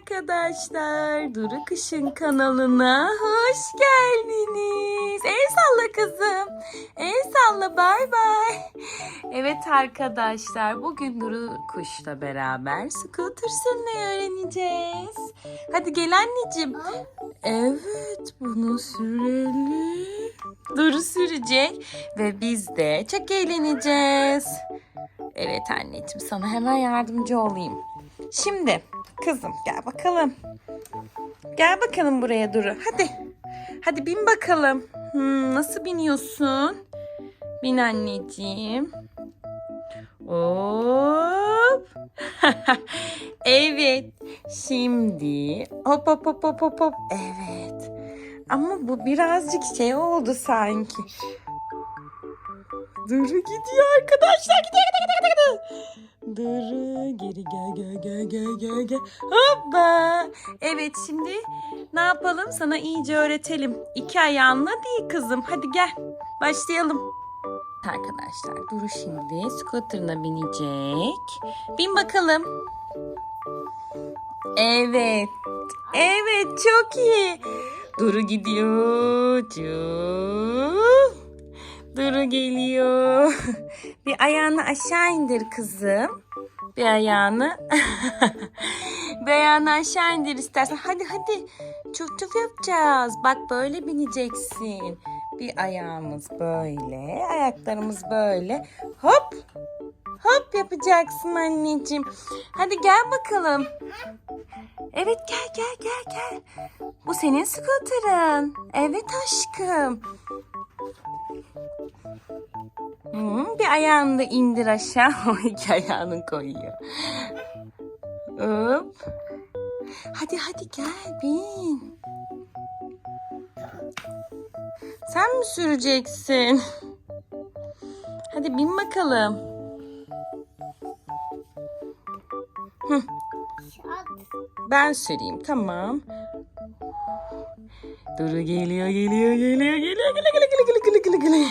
arkadaşlar. Duru Kışın kanalına hoş geldiniz. El salla kızım. El salla bay bay. Evet arkadaşlar bugün Duru Kuş'la beraber scooter sürmeyi öğreneceğiz. Hadi gel anneciğim. Evet bunu sürelim. Duru sürecek ve biz de çok eğleneceğiz. Evet anneciğim sana hemen yardımcı olayım. Şimdi kızım gel bakalım. Gel bakalım buraya Duru. Hadi. Hadi bin bakalım. Hmm, nasıl biniyorsun? Bin anneciğim. Hop. evet. Şimdi hop hop hop hop hop. Evet. Ama bu birazcık şey oldu sanki. Duru gidiyor arkadaşlar. Gidiyor gidiyor gidiyor gidiyor. Duru geri gel gel gel gel gel gel. Hoppa. Evet şimdi ne yapalım? Sana iyice öğretelim. İki ayağınla değil kızım. Hadi gel. Başlayalım. Arkadaşlar Duru şimdi scooter'ına binecek. Bin bakalım. Evet. Evet çok iyi. Duru gidiyor. Cuuu. Duru geliyor. Bir ayağını aşağı indir kızım. Bir ayağını. bir ayağını aşağı indir istersen. Hadi hadi. Çuf çuf yapacağız. Bak böyle bineceksin. Bir ayağımız böyle. Ayaklarımız böyle. Hop. Hop yapacaksın anneciğim. Hadi gel bakalım. Evet gel gel gel gel. Bu senin scooter'ın. Evet aşkım. Hmm, bir ayağını da indir aşağı. O ayağını koyuyor. Hop. Hadi hadi gel bin. Sen mi süreceksin? Hadi bin bakalım. Hı. Ben süreyim tamam. Duru geliyor geliyor geliyor geliyor geliyor geliyor geliyor geliyor geliyor geliyor.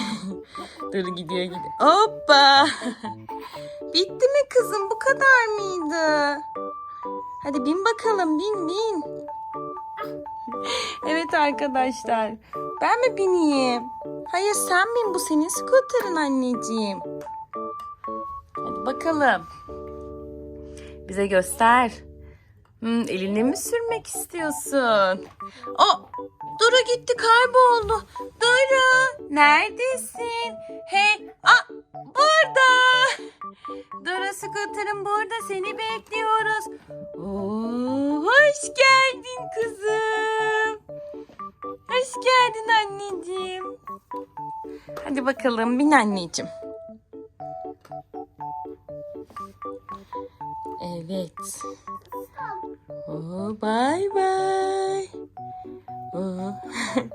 Duru gidiyor gidiyor. Hoppa. Bitti mi kızım bu kadar mıydı? Hadi bin bakalım bin bin. Evet arkadaşlar. Ben mi bineyim? Hayır sen bin bu senin scooter'ın anneciğim. Hadi bakalım. Bize göster. Hmm, eline mi sürmek istiyorsun? O Duru gitti kayboldu. Duru neredesin? Hey, a burada. Duru scooter'ın burada seni bekliyoruz. Oo, hoş geldin kızım. Hoş geldin anneciğim. Hadi bakalım bin anneciğim. Evet. Oo, bye bye. Oo.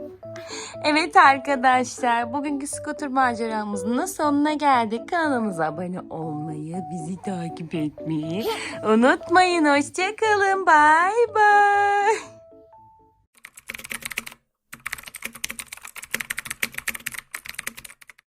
evet arkadaşlar bugünkü scooter maceramızın sonuna geldik. Kanalımıza abone olmayı, bizi takip etmeyi unutmayın. Hoşçakalın. Bye bye.